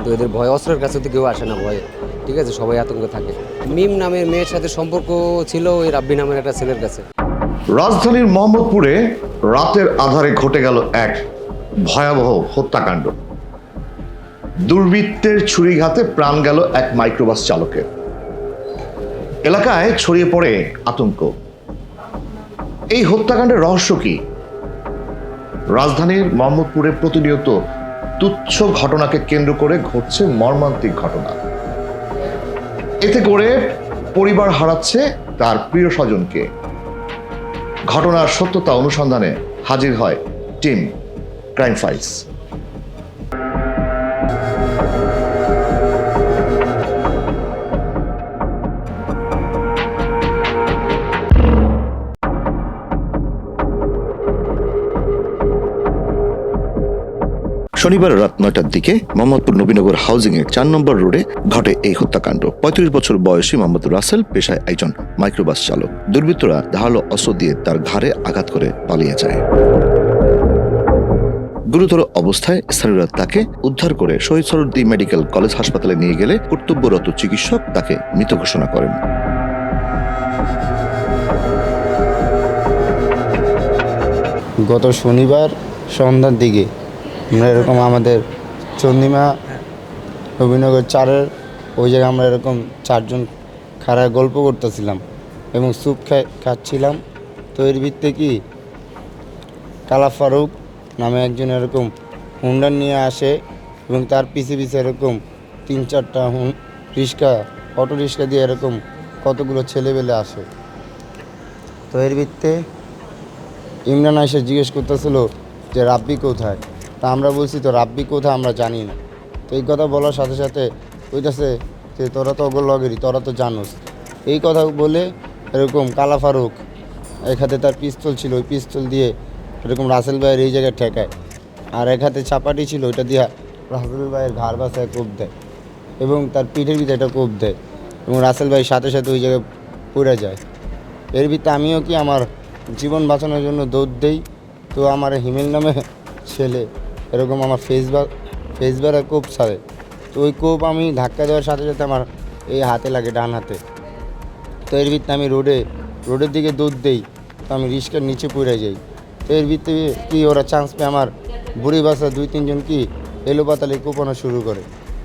কিন্তু এদের ভয়, অস্ত্রের কাছে তো কেউ আসে না ভয়ে। ঠিক আছে? সবাই আতঙ্কে থাকে। মিম নামের মেয়ের সাথে সম্পর্ক ছিল ওই রাব্বি নামের একটা ছেলের কাছে। রাজধানীর মোহাম্মদপুরে রাতের আধারে ঘটে গেল এক ভয়াবহ হত্যাকাণ্ড। দুর্বৃত্তের ছুরিঘাতে প্রাণ গেল এক মাইক্রোবাস চালকের। এলাকায় ছড়িয়ে পড়ে আতঙ্ক। এই হত্যাকাণ্ডের রহস্য কি? রাজধানীর মোহাম্মদপুরে প্রতিনিয়ত তুচ্ছ ঘটনাকে কেন্দ্র করে ঘটছে মর্মান্তিক ঘটনা। এতে করে পরিবার হারাচ্ছে তার প্রিয় স্বজনকে। ঘটনার সত্যতা অনুসন্ধানে হাজির হয় টিম ক্রাইম ফাইলস। শনিবার রাত নয়টার দিকে মোহাম্মদপুর নবীনগর হাউজিং এর চার নম্বর রোডে ঘটে এই হত্যাকাণ্ড। পঁয়ত্রিশ বছর বয়সী মোহাম্মদ রাসেল পেশায় একজন মাইক্রোবাস চালক। দুর্বৃত্তরা ধারালো অস্ত্র দিয়ে তার ঘাড়ে আঘাত করে পালিয়ে যায়। গুরুতর অবস্থায় স্থানীয়রা তাকে উদ্ধার করে শহীদ সরদ্দি মেডিকেল কলেজ হাসপাতালে নিয়ে গেলে কর্তব্যরত চিকিৎসক তাকে মৃত ঘোষণা করেন। গত শনিবার সন্ধ্যার দিকে আমরা এরকম আমাদের চন্দিমা, নবীনগর চারের, ওই জায়গায় আমরা এরকম চারজন খাড়ায় গল্প করতেছিলাম এবং স্যুপ খাই, খাচ্ছিলাম। তো এর ভিত্তিতে কি? কালা ফারুক নামে একজন এরকম হুন্ডা নিয়ে আসে এবং তার পিছে পিছে এরকম তিন চারটা হুন, রিক্সা, অটো রিক্সা দিয়ে এরকম কতগুলো ছেলেবেলে আসে। তো এর ভিত্তে ইমরান এসে জিজ্ঞেস করতেছিল যে, রাব্বি কোথায়? তা আমরা বলছি, তো রাব্বি কোথা আমরা জানি না। তো এই কথা বলার সাথে সাথে কইতাছে যে, তোরা তো ওগুলো লগেরই, তোরা তো জানোস। এই কথা বলে এরকম কালা ফারুক এক হাতে তার পিস্তল ছিল, ওই পিস্তল দিয়ে এরকম রাসেল ভাইয়ের এই জায়গায় ঠেকায়। আর এক হাতে চাপাটি ছিল, ওইটা দিয়া রাসেল ভাইয়ের ঘাড় বাসায় কোপ দেয় এবং তার পিঠের ভিতরে একটা কোপ দেয় এবং রাসেল ভাই সাথে সাথে ওই জায়গায় পড়ে যায়। এর ভিতরে আমিও কি আমার জীবন বাঁচানোর জন্য দৌড় দেই? তো আমার হিমেল নামে ছেলে এরকম আমার ফেসবার ফেসবারে কোপ ছাড়ে। তো ওই কোপ আমি ধাক্কা দেওয়ার সাথে সাথে আমার এই হাতে লাগে, ডান হাতে। তো এর ভিত্তিতে আমি রোডে, রোডের দিকে দৌড় দেই, তো আমি রিস্কার নিচে পড়ে যাই। তো এর ভিত্তিতে কি ওরা চান্স পেয়ে আমার বুড়ি বাসা দুই তিনজন কি এলো পাতালে কোপানো শুরু করে।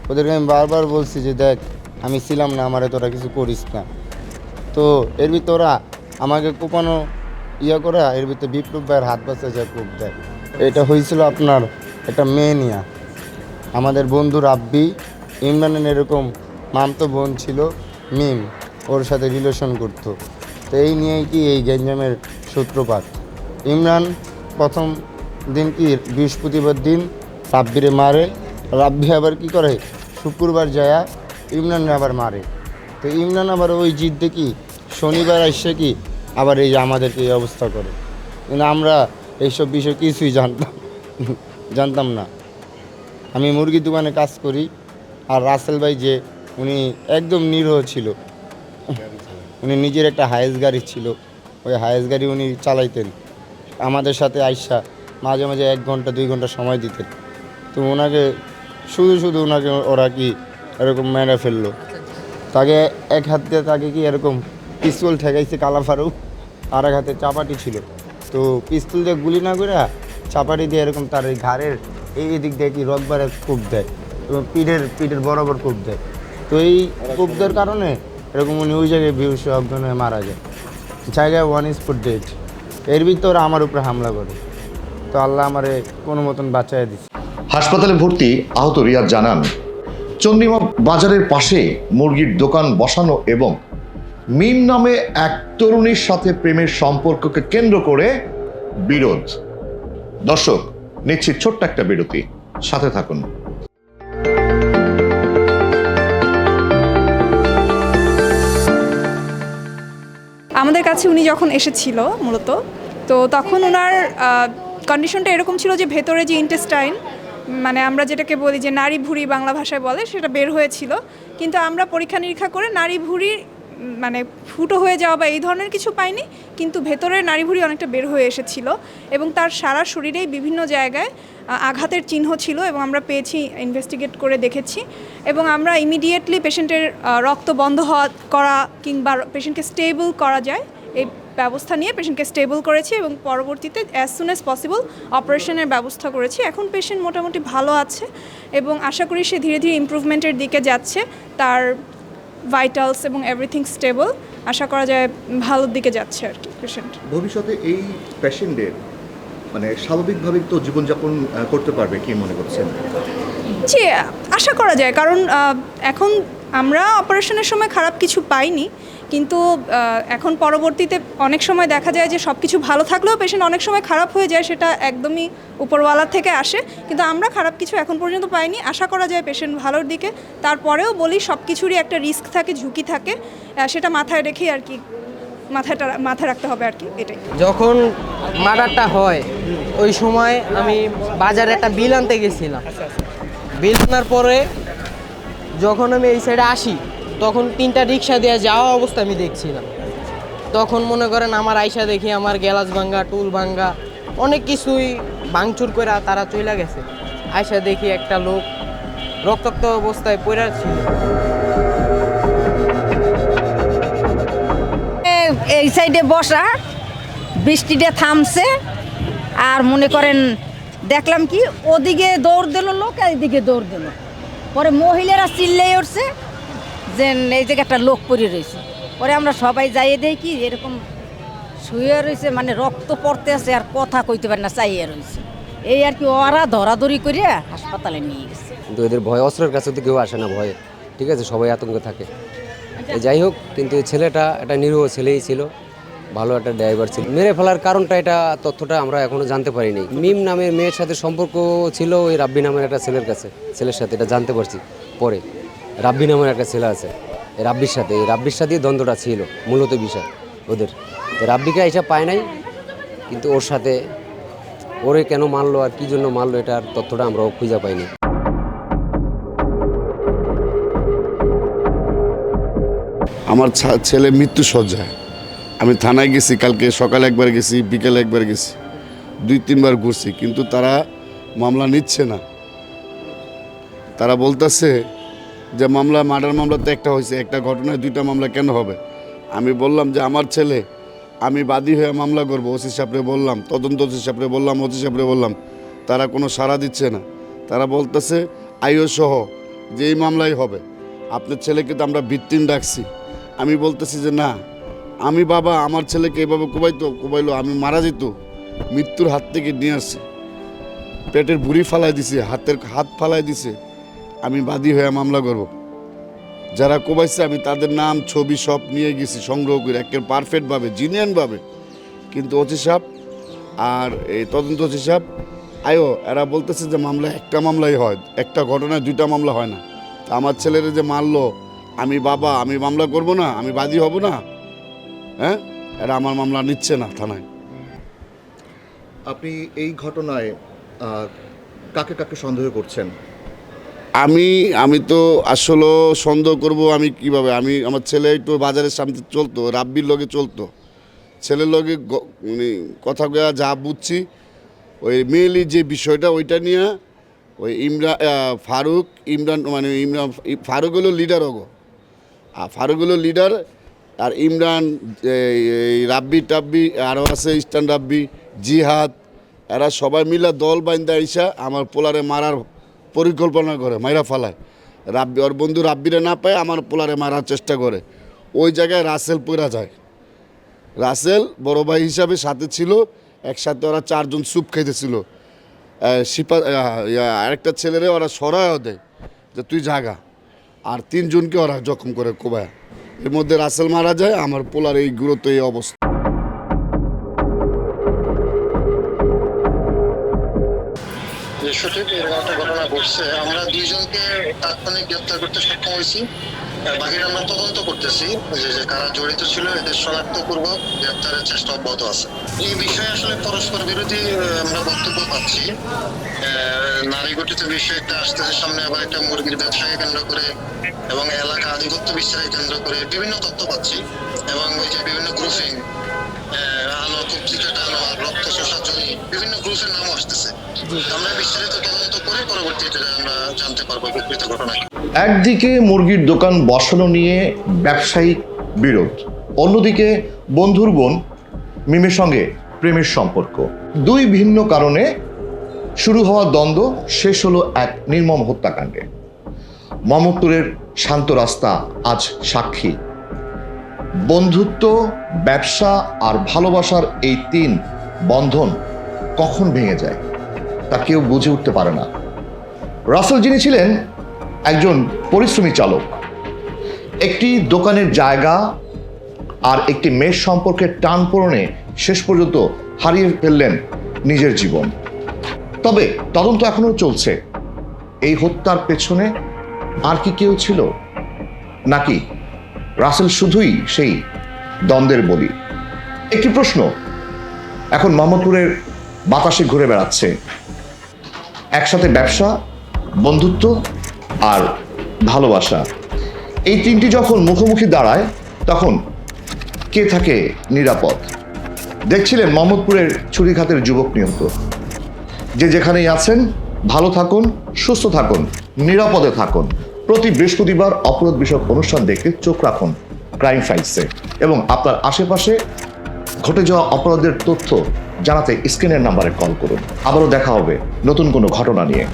ওদেরকে আমি বারবার বলছি যে, দেখ, আমি ছিলাম না, আমারে তোরা কিছু করিস না। তো এর ভিতরে ওরা আমাকে কোপানো ইয়ে করে, এর ভিতরে বিপ্লব ভাইয়ের হাত বাসা যায়, কোপ দেয়। এটা হয়েছিল আপনার একটা মেয়ে নিয়া আমাদের বন্ধু রাব্বি, ইমরানের এরকম মামতো বোন ছিল মিম, ওর সাথে রিলেশন করতো। তো এই নিয়েই কি এই গ্যাঞ্জামের সূত্রপাত? ইমরান প্রথম দিন কি বৃহস্পতিবার দিন রাব্বিরে মারে, রাব্বি আবার কি করে? শুক্রবার যায়া ইমরান আবার মারে। তো ইমরান আবার ওই জিদ দেখি শনিবার আসছে কি, আবার এই আমাদেরকে এই অবস্থা করে। কিন্তু আমরা এইসব বিষয় কিছুই জানতাম জানতাম না। আমি মুরগির দোকানে কাজ করি আর রাসেল ভাই যে, উনি একদম নিরহ ছিল। উনি নিজের একটা হায়েস গাড়ি ছিল। ওই হায়েস গাড়ি উনি চালাইতেন। আমাদের সাথে আইসা মাঝে মাঝে এক ঘণ্টা, দুই ঘণ্টা সময় দিতেন। তো ওনাকে, শুধু শুধু ওনাকে ওরা কি এরকম মেরে ফেলল। তাকে এক হাত দিয়ে তাকে কি এরকম পিস্তল ঠেকাইছে কালা ফারুক আর এক হাতে চাপাটি ছিল। তো পিস্তল দিয়ে গুলি না করে চাপাটি দিয়ে এরকম তার এই ঘাড়ের এই দিক দিয়ে কি রকবারে কূপ দেয় এবং পিঠের পিঠের বরাবর কূপ দেয়। তো এই কূপ দেওয়ার কারণে এরকম উনি ওই জায়গায় বিহুশ অজ্ঞান হয়ে মারা যায়। জায়গায় ওয়ান স্পট ডেট এর ভিতরে আমার উপরে হামলা করে। তো আল্লাহ আমারে কোনো মতন বাঁচায় দিচ্ছে হাসপাতালে ভর্তি আহত রিয়াদ জানান চন্দ্রিমা বাজারের পাশে মুরগির দোকান বসানো এবং মিম নামে এক তরুণীর সাথে প্রেমের সম্পর্ককে কেন্দ্র করে বিরোধ। দর্শক, নিচ্ছি ছোট্ট একটা বিরতি। সাথে থাকুন। আমাদের কাছে উনি যখন এসেছিল মূলত, তো তখন ওনার কন্ডিশনটা এরকম ছিল যে ভেতরে যে ইন্টেস্টাইন মানে আমরা যেটাকে বলি যে নারী ভুঁড়ি বাংলা ভাষায় বলে, সেটা বের হয়েছিল। কিন্তু আমরা পরীক্ষা নিরীক্ষা করে নারী ভুঁড়ি মানে ফুটো হয়ে যাওয়া বা এই ধরনের কিছু পাইনি, কিন্তু ভেতরের নারী অনেকটা বের হয়ে এসেছিল এবং তার সারা শরীরেই বিভিন্ন জায়গায় আঘাতের চিহ্ন ছিল এবং আমরা পেয়েছি ইনভেস্টিগেট করে দেখেছি এবং আমরা ইমিডিয়েটলি পেশেন্টের রক্ত বন্ধ হওয়া করা কিংবা পেশেন্টকে স্টেবল করা যায়, এই ব্যবস্থা নিয়ে পেশেন্টকে স্টেবল করেছি এবং পরবর্তীতে অ্যাজ সুন অ্যাজ পসিবল অপারেশনের ব্যবস্থা করেছি। এখন পেশেন্ট মোটামুটি ভালো আছে এবং আশা করি সে ধীরে ধীরে ইমপ্রুভমেন্টের দিকে যাচ্ছে, তার ভাইটালস এবং এভরিথিং স্টেবল আশা করা যায় ভালোর দিকে যাচ্ছে আর কি পেশেন্ট ভবিষ্যতে এই পেশেন্টদের মানে স্বাভাবিকভাবে তো জীবনযাপন করতে পারবে কি মনে করছেন? জি আশা করা যায় কারণ এখন আমরা অপারেশনের সময় খারাপ কিছু পাইনি। কিন্তু এখন পরবর্তীতে অনেক সময় দেখা যায় যে সব কিছু ভালো থাকলেও পেশেন্ট অনেক সময় খারাপ হয়ে যায়, সেটা একদমই উপরওয়ালার থেকে আসে। কিন্তু আমরা খারাপ কিছু এখন পর্যন্ত পাইনি। আশা করা যায় পেশেন্ট ভালোর দিকে। তারপরেও বলি সব কিছুরই একটা রিস্ক থাকে, ঝুঁকি থাকে। সেটা মাথায় রেখেই আর কি মাথাটা মাথায় রাখতে হবে আর কি, এটাই। যখন মার্ডারটা হয়, ওই সময় আমি বাজারে একটা বিল আনতে গেছিলাম। বিল আনার পরে যখন আমি এই সাইডে আসি তখন তিনটা রিক্সা দিয়ে যাওয়া অবস্থা আমি দেখছিলাম। তখন মনে করেন আমার আইসা দেখি আমার গ্যালাস ভাঙ্গা, টুল ভাঙ্গা, অনেক কিছুই ভাঙচুর করে তারা চলে গেছে। আইসা দেখি একটা লোক রক্তাক্ত অবস্থায় পড়ে ছিল। এই সাইডে বসা বৃষ্টিটা থামছে, আর মনে করেন দেখলাম কি, ওদিকে দৌড় দিল লোক আর এদিকে দৌড় দিল। পরে মহিলারা চিল্লাই উঠছে যে এই জায়গায় একটা লোক পড়ে রয়েছে। পরে আমরা সবাই যাইয়ে দেই কি এরকম শুয়ে রয়েছে মানে রক্ত পড়তে আছে আর কথা কইতে পারে না, চাইয়ে রয়েছে। এই আর কি ওরা ধরাধরি করে হাসপাতালে নিয়ে গেছে। কিন্তু এদের ভয়, অস্ত্রের কাছে তো কেউ আসে না ভয়ে। ঠিক আছে, সবাই আতঙ্কে থাকে। যাই হোক, কিন্তু এই ছেলেটা একটা নিরীহ ছেলেই ছিল, ভালো একটা ড্রাইভার ছিল। মেরে ফেলার কারণটা, এটা তথ্যটা আমরা এখনও জানতে পারিনি। মিম নামের মেয়ের সাথে সম্পর্ক ছিল ওই রাব্বি নামের একটা ছেলের কাছে, ছেলের সাথে, এটা জানতে পারছি পরে। রাব্বি নামের একটা ছেলে আছে রাব্বির সাথে, এই রাব্বির সাথেই দ্বন্দ্বটা ছিল মূলত বিষয় ওদের। তো রাব্বিকে এসে পায় নাই, কিন্তু ওর সাথে ওরে কেন মারলো আর কি জন্য মারলো এটার তথ্যটা আমরাও খুঁজে পাইনি। আমার ছেলে মৃত্যু সজ্জায় আমি থানায় গেছি, কালকে সকালে একবার গেছি, বিকেলে একবার গেছি, দুই, তিনবার ঘুরছি, কিন্তু তারা মামলা নিচ্ছে না। তারা বলতেছে যে মামলা, মার্ডার মামলা তো একটা হয়েছে, একটা ঘটনায় দুইটা মামলা কেন হবে? আমি বললাম যে আমার ছেলে, আমি বাদী হয়ে মামলা করব, ওসি সাহেবরে বললাম, তদন্ত ওসি সাহেবরে বললাম, ওসি সাহেবরে বললাম, তারা কোনো সাড়া দিচ্ছে না। তারা বলতেছে, আইও সহ যে এই মামলাই হবে, আপনার ছেলেকে তো আমরা ভিত্তিম ডাকছি আমি বলতেছি যে, না, আমি বাবা, আমার ছেলেকে এভাবে কুবাইতো, কুবাইলো, আমি মারা যেত, মৃত্যুর হাত থেকে নিয়ে আসছি। পেটের ভুঁড়ি ফালাই দিছে, হাতের, হাত ফালাই দিছে আমি বাদী হয়ে মামলা করব। যারা কোবাইছে, আমি তাদের নাম, ছবি, সব নিয়ে গেছি, সংগ্রহ করে, একের পারফেক্টভাবে জিনিয়ানভাবে কিন্তু ওসি সাহেব আর এই তদন্ত ওসি সাহেব, আয়ো, এরা বলতেছে যে মামলা একটা মামলাই হয়, একটা ঘটনায় দুইটা মামলা হয় না। আমার ছেলেরা যে মারলো, আমি বাবা, আমি মামলা করব না, আমি বাদী হব না? হ্যাঁ? এরা আমার মামলা নিচ্ছে না থানায়। আপনি এই ঘটনায় কাকে কাকে সন্দেহ করছেন? আমি আমি তো আসলে সন্দেহ করব আমি কীভাবে? আমি আমার ছেলে একটু বাজারের সামনে চলতো, রাব্বির লগে চলতো। ছেলের লগে মানে কথা কয়া যা বুঝছি, ওই মেয়েলি যে বিষয়টা ওইটা নিয়ে, ওই ইমরান ফারুক, ইমরান মানে ইমরান, ফারুক হলো লিডার ওগো। আর ফারুক হলো লিডার আর ইমরান, এই এই রাব্বি টাব্বি আরও আছে ইস্টান রাব্বি, জিহাদ, এরা সবাই মিলে দল বাইন্দা আইসা আমার পোলারে মারার পরিকল্পনা করে মাইরা ফালায়। রাব্বি ওর বন্ধু রাব্বিরে না পায় আমার পোলারে মারার চেষ্টা করে। ওই জায়গায় রাসেল পইরা যায়। রাসেল বড় ভাই হিসাবে সাথে ছিল একসাথে ওরা চারজন স্যুপ খাইতেছিল। ইয়া, আরেকটা ছেলেরে ওরা সরায়ও দেয় যে তুই জাগা। আর তিনজনকে ওরা জখম করে কোবায়। এর মধ্যে রাসেল মারা যায় আমার পোলার এই গুরুত্ব এই অবস্থা। সঠিক এরকম একটা ঘটনা ঘটছে। আমরা দুইজনকে তাৎক্ষণিক গ্রেপ্তার করতে সক্ষম হয়েছি। আর আমরা তদন্ত করতেছি। যে যে কারা জড়িত ছিল, এদের শনাক্ত করব গ্রেপ্তারের চেষ্টা অব্যাহত আছে। এই বিষয়ে আসলে পরস্পর বিরোধী আমরা বক্তব্য পাচ্ছি। নারী গঠিত বিষয় একটা আসতেছে সামনে, আবার একটা মুরগির ব্যবসাকে কেন্দ্র করে এবং এলাকা আধিপত্য বিস্তারকে কেন্দ্র করে বিভিন্ন তথ্য পাচ্ছি। এবং ওই যে বিভিন্ন গ্রুপিং আনো আর রক্ত শোষা জমি বিভিন্ন গ্রুপের নাম আসতেছে। আমরা বিস্তারিত তদন্ত করে পরবর্তীতে আমরা জানতে পারব প্রকৃত ঘটনা একদিকে মুরগির দোকান বসানো নিয়ে ব্যবসায়িক বিরোধ অন্যদিকে বন্ধুর বোন মিমের সঙ্গে প্রেমের সম্পর্ক। দুই ভিন্ন কারণে শুরু হওয়া দ্বন্দ্ব শেষ হলো এক নির্মম হত্যাকাণ্ডে। মমত্তুরের শান্ত রাস্তা আজ সাক্ষী বন্ধুত্ব, ব্যবসা আর ভালোবাসার এই তিন বন্ধন কখন ভেঙে যায় তা কেউ বুঝে উঠতে পারে না। রাসেল যিনি ছিলেন একজন পরিশ্রমী চালক। একটি দোকানের জায়গা আর একটি মেয়ের সম্পর্কে টান পূরণে শেষ পর্যন্ত হারিয়ে ফেললেন নিজের জীবন। তবে তদন্ত এখনও চলছে। এই হত্যার পেছনে আর কি কেউ ছিল? নাকি রাসেল শুধুই সেই দ্বন্দ্বের বলি। একটি প্রশ্ন, এখন মোহাম্মদপুরের বাতাসে ঘুরে বেড়াচ্ছে একসাথে ব্যবসা, বন্ধুত্ব আর ভালোবাসা। এই তিনটি যখন মুখোমুখি দাঁড়ায়, তখন কে থাকে নিরাপদ? দেখছিলেন মোহাম্মদপুরের ছুরিঘাতের যুবক নিহত। যে যেখানেই আছেন, ভালো থাকুন, সুস্থ থাকুন, নিরাপদে থাকুন। প্রতি বৃহস্পতিবার অপরাধ বিষয়ক অনুষ্ঠান দেখতে চোখ রাখুন ক্রাইম ফাইলসে। এবং আপনার আশেপাশে ঘটে যাওয়া অপরাধের তথ্য জানাতে স্ক্রিনের নাম্বারে কল করুন। আবারও দেখা হবে নতুন কোনো ঘটনা নিয়ে।